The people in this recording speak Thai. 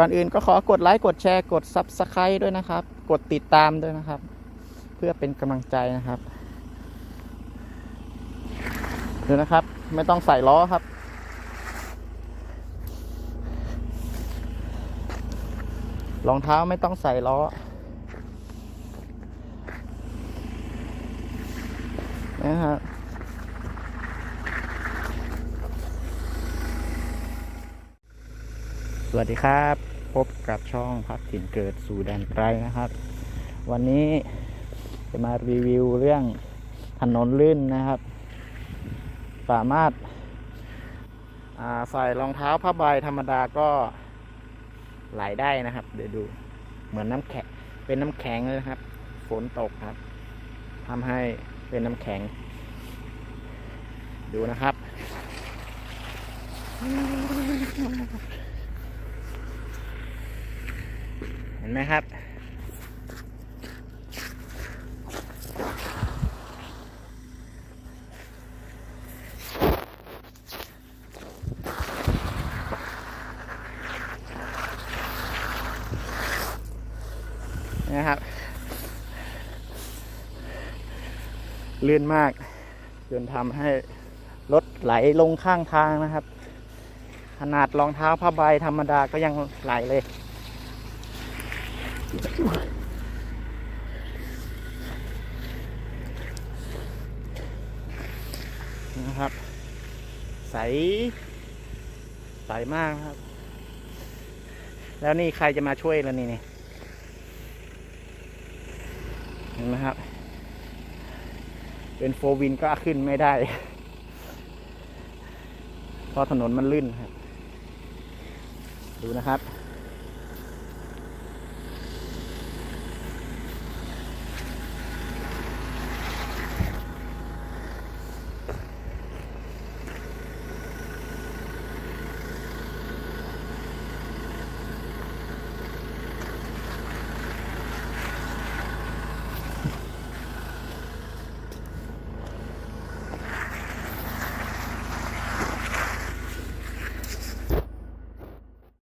ก่อนอื่นก็ขอกดไลค์กดแชร์กด Subscribe ด้วยนะครับ กดติดตามด้วยนะครับ เพื่อเป็นกำลังใจนะครับดูนะครับ ไม่ต้องใส่ล้อครับ รองเท้าไม่ต้องใส่ล้อนะครับ สวัสดีครับ พบกับช่องพักถิ่นเกิดสู่แดนไกลนะครับ วันนี้จะมารีวิวเรื่องถนนลื่นนะครับ สามารถาใส่รองเท้าผ้าใบธรรมดาก็ไหลได้นะครับ เดี๋ยวดูเหมือนน้ำแข็งเป็นน้ำแข็งเลยครับ ฝนตกครับทำให้เป็นน้ำแข็ง ดูนะครับ เห็นไหมครับ นะครับลื่นมากจนทำให้รถไหลลงข้างทางนะครับ ขนาดรองเท้าผ้าใบธรรมดาก็ยังไหลเลย นะครับ ใส ใสมากครับ แล้วนี่ใครจะมาช่วยแล้วนี่นี่เห็นไหมครับ เป็นโฟวินก็ขึ้นไม่ได้ เพราะถนนมันลื่นครับ ดูนะครับ